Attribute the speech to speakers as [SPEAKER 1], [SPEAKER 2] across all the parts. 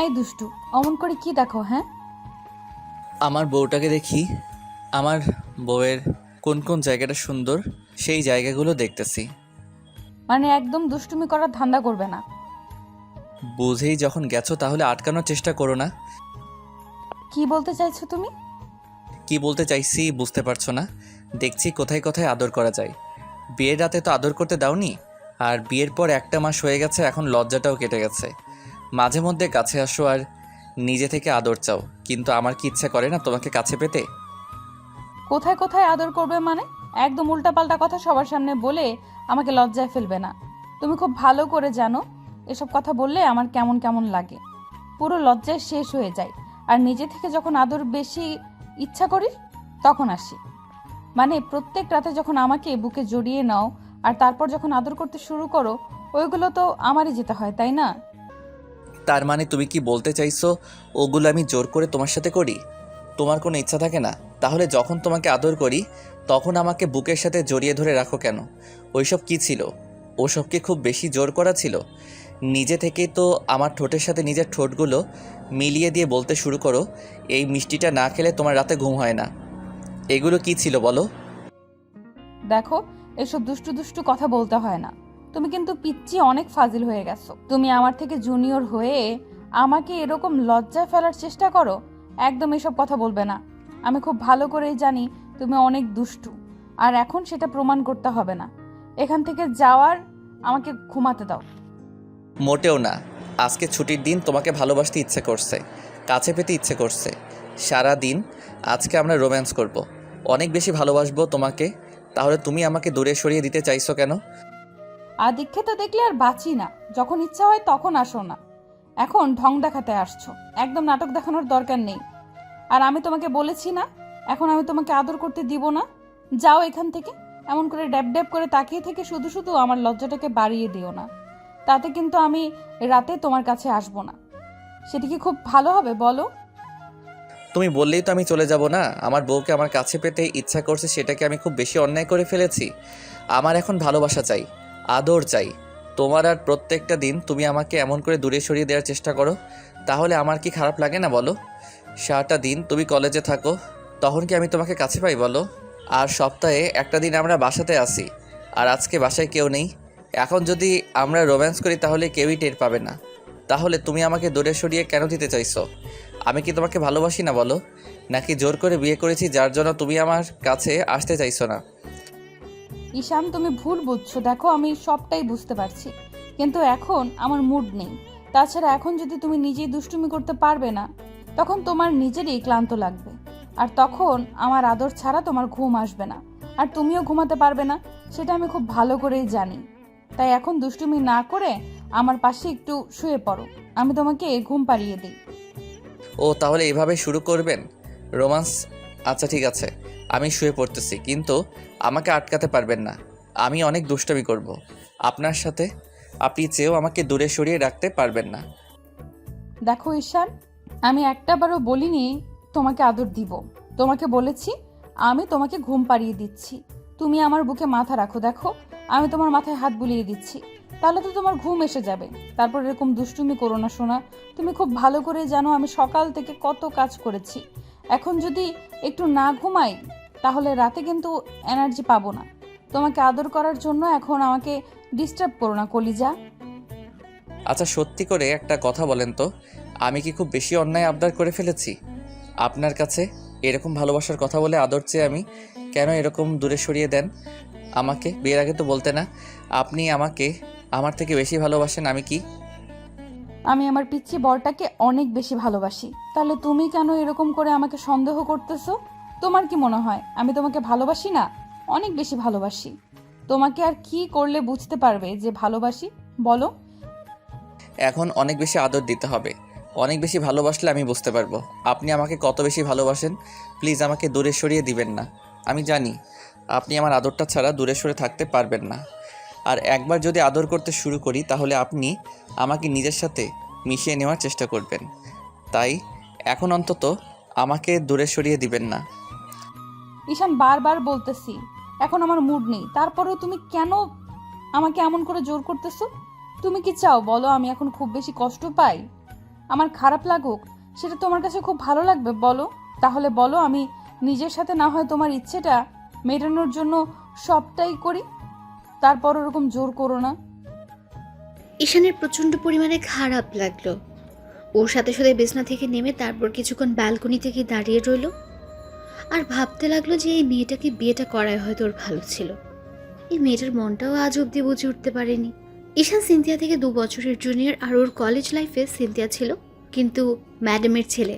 [SPEAKER 1] এই দুষ্টু অমন করে কি দেখো হ্যাঁ?
[SPEAKER 2] আমার বউটাকে দেখি। আমার বউয়ের কোন কোন জায়গাটা সুন্দর সেই জায়গাগুলো দেখতেছি।
[SPEAKER 1] মানে একদম দুষ্টুমি করার ধান্দা করবে না।
[SPEAKER 2] বুঝেই যখন গেছো তাহলে আটকানোর চেষ্টা করো না।
[SPEAKER 1] কি বলতে চাইছো তুমি?
[SPEAKER 2] কি বলতে চাইছি বুঝতে পারছ না। দেখছি কোথায় কোথায় আদর করা যায়। বিয়ের রাতে তো আদর করতে দাওনি আর বিয়ের পর একটা মাস হয়ে গেছে এখন লজ্জাটাও কেটে গেছে। মাঝে মধ্যে কাছে আসো আর নিজে থেকে আদর চাও, কিন্তু আমার কি ইচ্ছা করে না তোমাকে কাছে পেতে?
[SPEAKER 1] কোথায় কোথায় আদর করবে মানে? একদম উল্টাপাল্টা কথা সবার সামনে বলে আমাকে লজ্জায় ফেলবে না। তুমি খুব ভালো করে জানো, এসব কথা বললে আমার কেমন কেমন লাগে। পুরো লজ্জায় শেষ হয়ে যায়। আর নিজে থেকে যখন আদর বেশি ইচ্ছা করি, তখন আসি। মানে প্রত্যেক রাতে যখন আমাকে বুকে জড়িয়ে নাও আর তারপর যখন আদর করতে শুরু করো, ওইগুলো তো আমারই যেতে হয়, তাই না?
[SPEAKER 2] তার মানে তুমি কি বলতে চাইছো, ওগুলো আমি জোর করে তোমার সাথে করি? তোমার কোনো ইচ্ছা থাকে না? তাহলে যখন তোমাকে আদর করি, তখন আমাকে বুকের সাথে জড়িয়ে ধরে রাখো কেন? ওইসব কি ছিল? ওসব কি খুব বেশি জোর করা ছিল? নিজে থেকেই তো আমার ঠোঁটের সাথে নিজের ঠোঁটগুলো মিলিয়ে দিয়ে বলতে শুরু করো, এই মিষ্টিটা না খেলে তোমার রাতে ঘুম হয় না। এগুলো কি ছিল বলো?
[SPEAKER 1] দেখো, এসব দুষ্টু দুষ্টু কথা বলতে হয় না। তুমি কিন্তু পিচ্ছি অনেক ফাজিল হয়ে গেছো। তুমি আমার থেকে জুনিয়র হয়ে আমাকে এরকম লজ্জায় ফেলার চেষ্টা করো, একদম এসব কথা বলবে না। আমি খুব ভালো করেই জানি তুমি অনেক দুষ্টু, আর এখন সেটা প্রমাণ করতে হবে না। এখান থেকে যাওয়ার আমাকে ঘুমাতে দাও।
[SPEAKER 2] মোটেও না। আজকে ছুটির দিন তোমাকে ভালোবাসতে ইচ্ছে করছে, কাছে পেতে ইচ্ছে করছে। সারা দিন আজকে আমরা রোম্যান্স করব। অনেক বেশি ভালোবাসবো তোমাকে, তাহলে তুমি আমাকে দূরে সরিয়ে দিতে চাইছো কেন?
[SPEAKER 1] আর দীক্ষিত দেখলে আর বাঁচি না। যখন ইচ্ছা হয় তখন আসো না। এখন ঢং দেখাতে আসছো। একদম নাটক দেখানোর দরকার নেই। আর আমি তোমাকে বলেছি না, এখন আমি তোমাকে আদর করতে দিব না। যাও এখান থেকে, এমন করে ড্যাব ড্যাব করে তাকিয়ে থেকে শুধু শুধু আমার লজ্জাটাকে বাড়িয়ে দিও না। তাতে কিন্তু আমি রাতে তোমার কাছে আসব না। সেটি কি খুব ভালো হবে, বলো?
[SPEAKER 2] তুমি বললেই তো আমি চলে যাব না। আমার বউকে আমার কাছে পেতে ইচ্ছা করছে সেটাকে আমি খুব বেশি অন্যায় করে ফেলেছি। আমার এখন ভালোবাসা চাই। আদর চাই। তোমার আর প্রত্যেকটা দিন তুমি আমাকে এমন করে দূরে সরিয়ে দেওয়ার চেষ্টা করো, তাহলে আমার কি খারাপ লাগে না বলো? সারাটা দিন তুমি কলেজে থাকো, তখন কি আমি তোমাকে কাছে পাই বলো? আর সপ্তাহে একটা দিন আমরা বাসাতে আসি, আর আজকে বাসায় কেউ নেই। এখন যদি আমরা রোম্যান্স করি তাহলে কেউই টের পাবে না। তাহলে তুমি আমাকে দূরে সরিয়ে কেন দিতে চাইছো? আমি কি তোমাকে ভালোবাসি না বলো? নাকি জোর করে বিয়ে করেছি যার জন্য তুমি আমার কাছে আসতে চাইছো না?
[SPEAKER 1] ঈশান, তুমি ভুল বুঝছ। দেখো, আমি সবটাই বুঝতে পারছি। কিন্তু এখন আমার মুড নেই। তাছাড়া এখন যদি তুমি নিজেই দুষ্টুমি করতে পারবে না, তখন তোমার নিজেরই ক্লান্ত লাগবে। আর তখন আমার আদর ছাড়া তোমার ঘুম আসবে না। আর তুমিও ঘুমাতে পারবে না, সেটা আমি খুব ভালো করেই জানি। তাই এখন দুষ্টুমি না করে আমার পাশে একটু শুয়ে পড়ো। আমি তোমাকে ঘুম পাড়িয়ে দিই।
[SPEAKER 2] ও, তাহলে এইভাবে শুরু করবেন? রোমান্স? আচ্ছা ঠিক আছে। আমি শুয়ে পড়তেছি, কিন্তু আমাকে আটকাতে পারবেন না। আমি অনেক দুষ্টামি করব। আপনার সাথে আপনি চেয়েও আমাকে দূরে সরিয়ে রাখতে পারবেন না।
[SPEAKER 1] দেখো ঈশান, আমি একটাবারও বলিনি তোমাকে আদর দিব। তোমাকে বলেছি, আমি তোমাকে ঘুম পাড়িয়ে দিচ্ছি। তুমি আমার বুকে মাথা রাখো, দেখো, আমি তোমার মাথায় হাত বুলিয়ে দিচ্ছি। তাহলে তো তোমার ঘুম এসে যাবে। তারপর এরকম দুষ্টুমি করো না শোনা তুমি খুব ভালো করে জানো আমি সকাল থেকে কত কাজ করেছি। এখন যদি একটু না ঘুমাই তাহলে রাতে কিন্তু এনার্জি পাবো না। তোমাকে আদর করার জন্য এখন আমাকে ডিস্টার্ব করো না কলিজা।
[SPEAKER 2] আচ্ছা সত্যি করে একটা কথা বলেন তো আমি কি খুব বেশি অন্যায় আবদার করে ফেলেছি? আপনার কাছে এরকম ভালোবাসার কথা বলে আদর চেয়ে আমি কেন এরকম দূরে সরিয়ে দেন? আমাকে বিয়ের আগে তো বলতে না আপনি আমাকে আমার থেকে বেশি ভালোবাসেন আমি কি?
[SPEAKER 1] আমি আমার পিচ্ছি বরটাকে অনেক বেশি ভালোবাসি। তাহলে তুমি কেন এরকম করে আমাকে সন্দেহ করতেছো? তোমার কি মনে হয়? আমি তোমাকে ভালোবাসি না? অনেক বেশি ভালোবাসি। তোমাকে আর কি করলে বুঝতে পারবে যে ভালোবাসি? বলো।
[SPEAKER 2] এখন অনেক বেশি আদর দিতে হবে। অনেক বেশি ভালোবাসলে আমি বুঝতে পারব। আপনি আমাকে কত বেশি ভালোবাসেন? প্লিজ আমাকে দূরে সরিয়ে দিবেন না। আমি জানি, আপনি আমার আদরটা ছাড়া দূরে সরে থাকতে পারবেন না। আর একবার যদি আদর করতে শুরু করি, তাহলে আপনি আমাকে নিজের সাথে মিশিয়ে নেওয়ার চেষ্টা করবেন। তাই, এখন অন্তত আমাকে দূরে সরিয়ে দিবেন না।
[SPEAKER 1] ঈশান বারবার বলতেছি, এখন আমার মুড নেই। তারপরেও তুমি কেন আমাকে এমন করে জোর করতেছো? তুমি কি চাও বলো, আমি এখন খুব বেশি কষ্ট পাই? আমার খারাপ লাগুক, সেটা তোমার কাছে খুব ভালো লাগবে, বলো। তাহলে বলো, আমি নিজের সাথে না হয় তোমার ইচ্ছেটা মেটানোর জন্য সবটাই করি? তারপর ওরকম জোর করো না।
[SPEAKER 3] ঈশানের প্রচণ্ড পরিমাণে খারাপ লাগল। ওর সাথে সাথে বিছনা থেকে নেমে তারপর কিছুক্ষণ ব্যালকনি থেকে দাঁড়িয়ে রইল। আর ভাবতে লাগল যে এই মেয়েটাকে বিয়েটা করায় হয়তো ওর ভালো ছিল। এই মেয়েটার মনটাও আজ অব্দি বুঝে উঠতে পারেনি। ঈশান সিনথিয়া থেকে দু বছরের জুনিয়র আর ওর কলেজ লাইফে সিনথিয়া ছিল, কিন্তু ম্যাডামের ছেলে,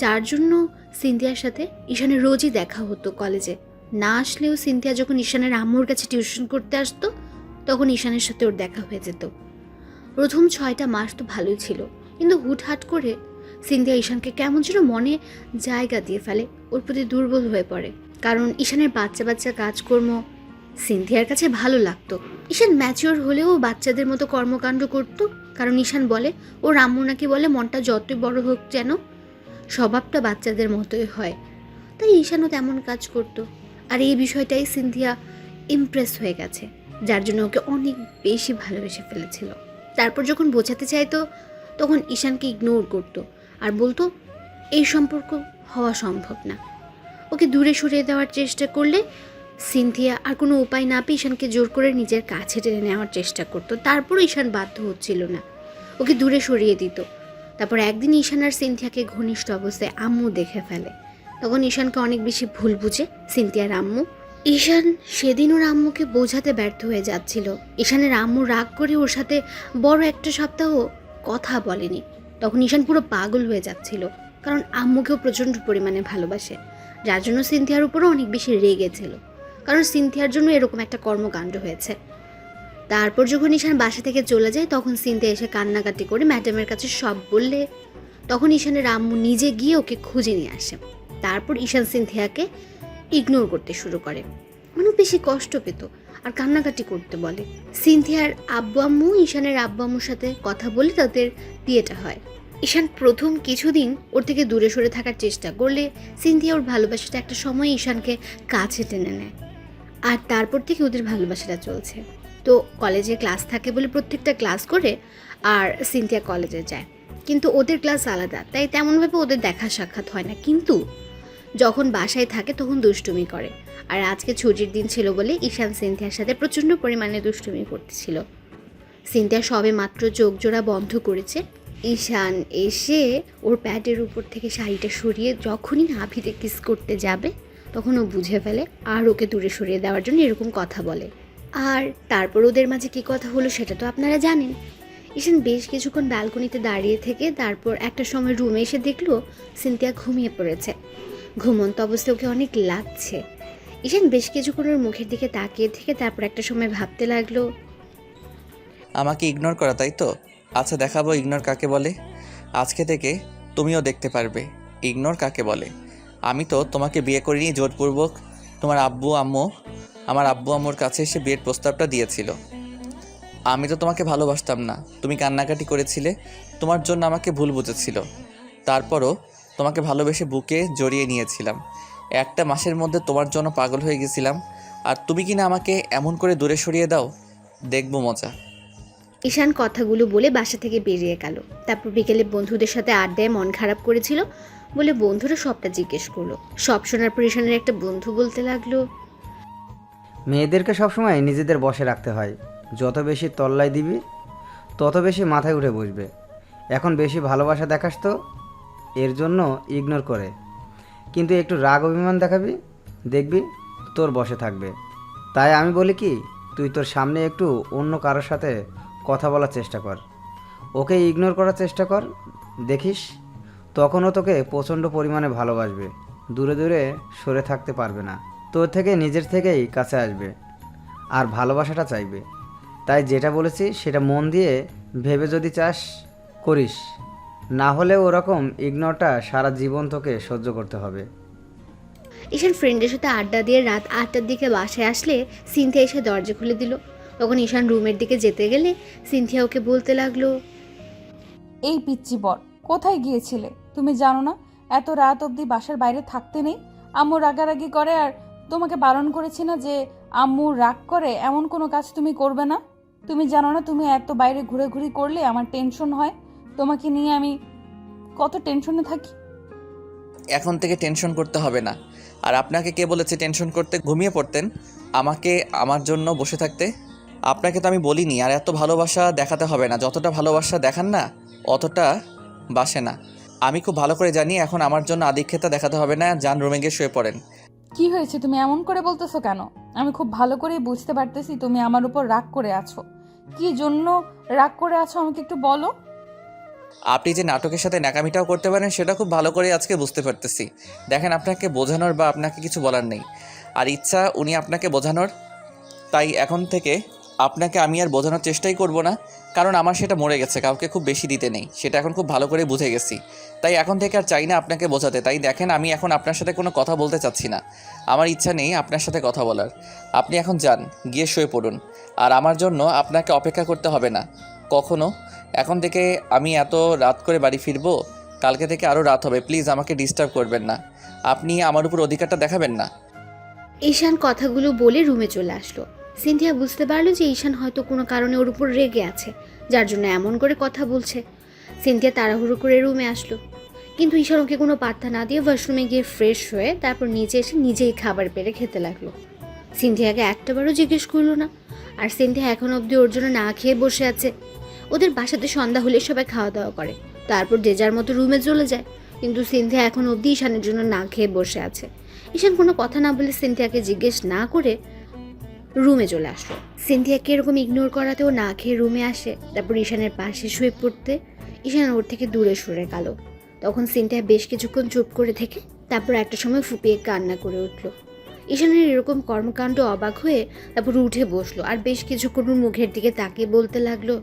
[SPEAKER 3] যার জন্য সিনথিয়ার সাথে ঈশানের রোজই দেখা হতো কলেজে না আসলেও সিনথিয়া যখন ঈশানের আম্মুর কাছে টিউশন করতে আসতো, তখন ঈশানের সাথে ওর দেখা হয়ে যেত। প্রথম ছয়টা মাস তো ভালোই ছিল, কিন্তু হুটহাট করে সিন্ধিয়া ঈশানকে কেমন যেন মনে জায়গা দিয়ে ফেলে, ওর প্রতি দুর্বল হয়ে পড়ে। কারণ ঈশানের বাচ্চা বাচ্চা কাজকর্ম সিন্ধিয়ার কাছে ভালো লাগতো। ঈশান ম্যাচিওর হলেও বাচ্চাদের মতো কর্মকাণ্ড করতো। কারণ ঈশান বলে, ও রাম্মু নাকি বলে, মনটা যতই বড় হোক যেন স্বভাবটা বাচ্চাদের মতোই হয়। তাই ঈশানও তেমন কাজ করতো। আর এই বিষয়টাই সিন্ধিয়া ইমপ্রেস হয়ে গেছে, যার জন্য ওকে অনেক বেশি ভালোবেসে ফেলেছিল। তারপর যখন বোঝাতে চাইতো, তখন ঈশানকে ইগনোর করতো। আর বলতো, এই সম্পর্ক হওয়া সম্ভব না। ওকে দূরে সরিয়ে দেওয়ার চেষ্টা করলে সিনথিয়া আর কোনো উপায় না পেয়ে ঈশানকে জোর করে নিজের কাছে টেনে নেওয়ার চেষ্টা করতো। তারপরও ঈশান বাধ্য হচ্ছিল না। ওকে দূরে সরিয়ে দিত। তারপর একদিন ঈশান আর সিনথিয়াকে ঘনিষ্ঠ অবস্থায় আম্মু দেখে ফেলে। তখন ঈশানকে অনেক বেশি ভুল বুঝে সিনথিয়ার আম্মু। ঈশান সেদিন ওর আম্মুকে বোঝাতে ব্যর্থ হয়ে যাচ্ছিল। ঈশানের আম্মু রাগ করে ওর সাথে বড় একটা সপ্তাহ কথা বলেনি। তখন ঈশান পুরো পাগল হয়ে যাচ্ছিল, কারণ আম্মুকেও প্রচণ্ড পরিমাণে ভালোবাসে, যার জন্য সিনথিয়ার উপরও অনেক বেশি রেগেছিল কারণ সিনথিয়ার জন্য এরকম একটা কর্মকাণ্ড হয়েছে। তারপর যখন ঈশান বাসা থেকে চলে যায়, তখন সিনথিয়া এসে কান্নাকাটি করে ম্যাডামের কাছে সব বললে, তখন ঈশানের আম্মু নিজে গিয়ে ওকে খুঁজে নিয়ে আসে। তারপর ঈশান সিনথিয়াকে ইগনোর করতে শুরু করে। অনেক বেশি কষ্ট পেত। আর কান্নাকাটি করতে বলে। সিনথিয়ার আব্বু আম্মু ঈশানের আব্বু আম্মুর সাথে কথা বলে তাদের বিয়েটা হয়। ঈশান প্রথম কিছুদিন ওর থেকে দূরে সরে থাকার চেষ্টা করলে সিনথিয়া ওর ভালোবাসাটা একটা সময় ঈশানকে কাছে টেনে নেয়। আর তারপর থেকে ওদের ভালোবাসাটা চলছে। তো কলেজে ক্লাস থাকে বলে প্রত্যেকটা ক্লাস করে আর সিনথিয়া কলেজে যায়। কিন্তু ওদের ক্লাস আলাদা, তাই তেমনভাবে ওদের দেখা সাক্ষাৎ হয় না। কিন্তু যখন বাসায় থাকে তখন দুষ্টুমি করে। আর আজকে ছুটির দিন ছিল বলে ঈশান সিনথিয়ার সাথে প্রচণ্ড পরিমাণে দুষ্টুমি করতেছিল। সিনথিয়া সবে মাত্র চোখ জোড়া বন্ধ করেছে। ঈশান এসে ওর প্যাডের উপর থেকে শাড়িটা সরিয়ে যখনই নাভিতে কিস করতে যাবে, তখন ও বুঝে ফেলে আর ওকে দূরে সরিয়ে দেওয়ার জন্য এরকম কথা বলে। আর তারপর ওদের মাঝে কী কথা হলো সেটা তো আপনারা জানেন। ঈশান বেশ কিছুক্ষণ ব্যালকনিতে দাঁড়িয়ে থেকে তারপর একটা সময় রুমে এসে দেখল সিনথিয়া ঘুমিয়ে পড়েছে। ঘুমন্ত অবস্থায় ওকে অনেক লাগছে। ঈশান বেশ কিছুক্ষণ ওর মুখের দিকে তাকিয়ে থেকে তারপর একটা সময় ভাবতে লাগল।
[SPEAKER 2] আমাকে ইগনোর করা, তাই তো? আচ্ছা দেখাবো ইগনোর কাকে বলে? আজকে থেকে তুমিও দেখতে পারবে। ইগনোর কাকে বলে? আমি তো তোমাকে বিয়ে করিনি, জোরপূর্বক। তোমার আব্বু, আম্মু, আমার আব্বু, আম্মুর কাছে এসে বিয়ের প্রস্তাবটা দিয়েছিল। আমি তো তোমাকে ভালোবাসতাম না। তুমি কান্নাকাটি করেছিলে। তোমার জন্য আমাকে ভুল বুঝেছিল। তারপরও তোমাকে ভালোবেসে বুকে জড়িয়ে নিয়েছিলাম। একটা মাসের মধ্যে তোমার জন্য পাগল হয়ে গেছিলাম। আর তুমি কি না আমাকে এমন করে দূরে সরিয়ে দাও? দেখব মজা।
[SPEAKER 3] ঈশান কথাগুলো বলে বাসা থেকে বেরিয়ে গেল। তারপর বিকেলে বন্ধুদের সাথে আড্ডায় মন খারাপ করেছিল বলে বন্ধুরা সবটা জিজ্ঞেস করল। সব শোনার পর ঈশানের একটা বন্ধু বলতে লাগল
[SPEAKER 4] মেয়েদেরকে সবসময় নিজেদের বসে রাখতে হয়। যত বেশি তল্লাই দিবি তত বেশি মাথায় উঠে বসবে। এখন বেশি ভালোবাসা দেখাস তো। এর জন্য ইগনোর করে। কিন্তু একটু রাগ অভিমান দেখাবি, দেখবি তোর বসে থাকবে। তাই আমি বলি কি, তুই তোর সামনে একটু অন্য কারোর সাথে কথা বলার চেষ্টা কর। ওকে ইগনোর করার চেষ্টা কর, দেখিস তখনও তোকে প্রচণ্ড পরিমাণে ভালোবাসবে। দূরে দূরে সরে থাকতে পারবে না। তোর থেকে নিজের থেকেই কাছে আসবে আর ভালোবাসাটা চাইবে। তাই যেটা বলেছি সেটা মন দিয়ে ভেবে যদি চাস, করিস। না হলে ওরকম ইগনোরটা সারা জীবন তোকে সহ্য করতে হবে।
[SPEAKER 3] ঈশান ফ্রেন্ডের সাথে আড্ডা দিয়ে রাত আটটার দিকে বাসায় আসলে সিনথিয়া এসে দরজা খুলে দিল। তখন ঈশান রুমের দিকে যেতে গেলে সিনথিয়া ওকে বলতে লাগল
[SPEAKER 1] এই পিচ্চি বর কোথায় গিয়েছিলে? তুমি জানো না এত রাত অবধি বাসার বাইরে থাকতে নেই। আম্মু রাগারাগি করে আর তোমাকে বারণ করেছি না যে আম্মু রাগ করে এমন কোনো কাজ তুমি করবে না। তুমি জানো না তুমি এত বাইরে ঘুরে ঘুরি করলে আমার টেনশন হয়। তোমাকে নিয়ে আমি কত টেনশনে থাকি?
[SPEAKER 2] এখন থেকে টেনশন করতে হবে না। আর আপনাকে কে বলেছে টেনশন করতে? ঘুমিয়ে পড়তেন। আমাকে আমার জন্য বসে থাকতে। আপনাকে তো আমি বলিনি আর এত ভালোবাসা দেখাতে হবে না। যতটা ভালোবাসা দেখান না অতটা বাসে না। আমি খুব ভালো করে জানি এখন আমার জন্য আদিক্ষেতা দেখাতে হবে না যান রুমে গিয়ে শুয়ে পড়েন।
[SPEAKER 1] কি হয়েছে? তুমি এমন করে বলতেছো কেন? আমি খুব ভালো করেই বুঝতে পারতেছি তুমি আমার উপর রাগ করে আছো। কি জন্য রাগ করে আছো আমাকে একটু বলো?
[SPEAKER 2] আপনি যে নাটকের সাথে ন্যাকামিটাও করতে পারেন, সেটা খুব ভালো করে আজকে বুঝতে পারতেছি। দেখেন, আপনাকে বোঝানোর বা আপনাকে কিছু বলার নেই। আর ইচ্ছা, উনি আপনাকে বোঝানোর। তাই এখন থেকে আপনাকে আমি আর বোঝানোর চেষ্টাই করব না, কারণ আমার সেটা মরে গেছে, কাউকে খুব বেশি দিতে নেই। সেটা এখন খুব ভালো করে বুঝে গেছি। তাই এখন থেকে আর চাই না আপনাকে বোঝাতে। তাই দেখেন, আমি এখন আপনার সাথে কোনো কথা বলতে চাচ্ছি না। আমার ইচ্ছা নেই আপনার সাথে কথা বলার। আপনি এখন যান, গিয়ে শুয়ে পড়ুন। আর আমার জন্য আপনাকে অপেক্ষা করতে হবে না। কখনো এখন থেকে আমি এত রাত করে বাড়ি ফিরবো, কালকে থেকে আরও রাত হবে, প্লিজ আমাকে ডিস্টার্ব করবেন না। আপনি আমার উপর অধিকারটা দেখাবেন না।
[SPEAKER 3] ঈশান কথাগুলো বলে রুমে চলে আসলো। সিনথিয়া বুঝতে পারল যে ঈশান হয়তো কোনো কারণে ওর উপর রেগে আছে, যার জন্য এমন করে কথা বলছে। সিনথিয়া তাড়াহুড়ো করে রুমে আসলো। কিন্তু ঈশান ওকে কোনো পাত্তা না দিয়ে ওয়াশরুমে গিয়ে ফ্রেশ হয়ে তারপর নিচে এসে নিজেই খাবার পেরে খেতে লাগল। সিনথিয়াকে একটাবারও জিজ্ঞেস করল না। আর সিনথিয়া এখন অবধি ওর জন্য না খেয়ে বসে আছে। ওদের বাসাতে সন্ধ্যা হলে সবাই খাওয়া দাওয়া করে। তারপর যে যার মতো রুমে চলে যায়। কিন্তু সিনথিয়া এখন অবধি ঈশানের জন্য না খেয়ে বসে আছে। ঈশান কোনো কথা না বলে সিনথিয়াকে জিজ্ঞেস না করে রুমে চলে আসলো। সিনথিয়াকে এরকম ইগনোর করাতে ও না খেয়ে রুমে আসে। তারপর ঈশানের পাশে শুয়ে পড়তে ঈশান ওর থেকে দূরে সরে গেল। তখন সিনথিয়া বেশ কিছুক্ষণ চুপ করে থেকে তারপর একটা সময় ফুপিয়ে কান্না করে উঠল। ঈশানের এরকম কর্মকাণ্ড অবাক হয়ে তারপর উঠে বসল। আর বেশ কিছুক্ষণ মুখের দিকে তাকিয়ে বলতে লাগল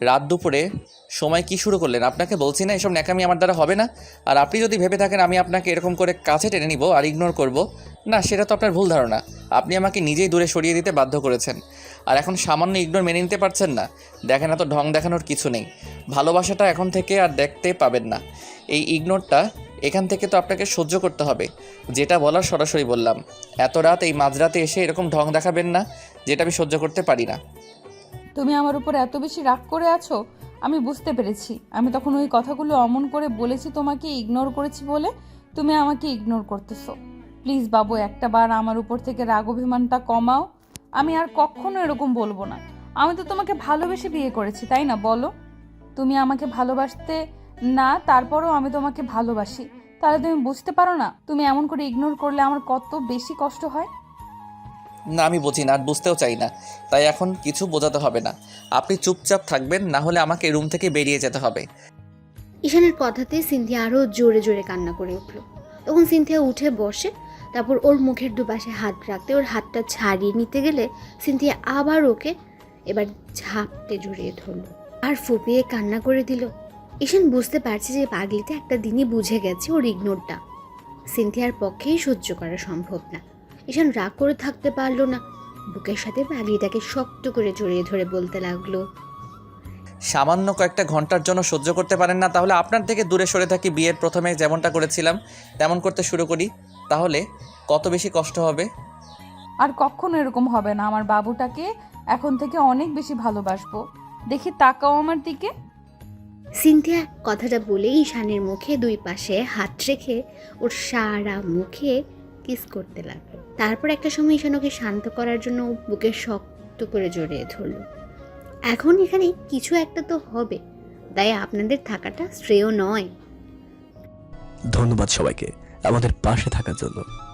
[SPEAKER 2] রাত দুপুরে সময় কি শুরু করলেন? আপনাকে বলছি না, এসব ন্যাকামি আমার দ্বারা হবে না। আর আপনি যদি ভেবে থাকেন, আমি আপনাকে এরকম করে কাছে টেনে নিব আর ইগনোর করব, না, সেটা তো আপনার ভুল ধারণা। আপনি আমাকে নিজেই দূরে সরিয়ে দিতে বাধ্য করেছেন। আর এখন সামান্য ইগনোর মেনে নিতে পারছেন না। দেখেন এত ঢং দেখানোর কিছু নেই। ভালোবাসাটা এখন থেকে আর দেখতে পাবেন না। এই ইগনোরটা এখান থেকে তো আপনাকে সহ্য করতে হবে। যেটা বলার সরাসরি বললাম। এত রাত এই মাঝরাতে এসে এরকম ঢং দেখাবেন না, যেটা আমি সহ্য করতে পারি না।
[SPEAKER 1] তুমি আমার উপর এত বেশি রাগ করে আছো, আমি বুঝতে পেরেছি। আমি তখন ওই কথাগুলো অমন করে বলেছি, তোমাকে ইগনোর করেছি বলে তুমি আমাকে ইগনোর করতেছো। প্লিজ বাবু, একটা বার আমার উপর থেকে রাগ অভিমানটা কমাও। আমি আর কখনো এরকম বলব না। আমি তো তোমাকে ভালোবেসে বিয়ে করেছি, তাই না? বলো। তুমি আমাকে ভালোবাসতে না, তারপরও আমি তোমাকে ভালোবাসি। তাহলে তুমি বুঝতে পারো না, তুমি এমন করে ইগনোর করলে আমার কত বেশি কষ্ট হয়?
[SPEAKER 2] না, আমি বুঝি না, আর বুঝতেও চাই না। তাই এখন কিছু বোঝাতে হবে না। আপনি চুপচাপ থাকবেন, না হলে আমাকে রুম থেকে বেরিয়ে যেতে হবে।
[SPEAKER 3] ঈশানের কথাতে সিনথিয়া আরও জোরে জোরে কান্না করে উঠল। তখন সিনথিয়া উঠে বসে, তারপর ওর মুখের দুপাশে হাত রাখতে, ওর হাতটা ছাড়িয়ে নিতে গেলে সিনথিয়া আবার ওকে এবার ঝাপটে জড়িয়ে ধরলো। আর ফুপিয়ে কান্না করে দিল। ঈশান বুঝতে পারছে যে পাগলিতে একটা দিনই বুঝে গেছে ওর ইগনোরটা। সিনথিয়ার পক্ষেই সহ্য করা সম্ভব না। ঈশান রাগ করে থাকতে পারল না। বুকের সাথে পাগলিটাকে শক্ত করে জড়িয়ে ধরে বলতে লাগল
[SPEAKER 2] সামান্য কয়েকটা ঘণ্টার জন্য সহ্য করতে পারেন না তাহলে আপনার থেকে দূরে সরে থাকি বিয়ের প্রথমে যেমনটা করেছিলাম তেমন করতে শুরু করি। তাহলে কত বেশি কষ্ট হবে?
[SPEAKER 1] আর কখনো এরকম হবে না আমার বাবুটাকে এখন থেকে অনেক বেশি ভালোবাসবো। দেখি তাকাও আমার দিকে।
[SPEAKER 3] সিনথিয়া কথাটা বলেই ঈশানের মুখে দুই পাশে হাত রেখে ওর সারা মুখে কিস করতে লাগল। তারপর একটা সময় ঈশান ওকে শান্ত করার জন্য বুকে শক্ত করে জড়িয়ে ধরলো। এখন এখানে কিছু একটা তো হবে। তাই আপনাদের থাকাটা শ্রেয় নয়।
[SPEAKER 5] ধন্যবাদ সবাইকে আমাদের পাশে থাকার জন্য।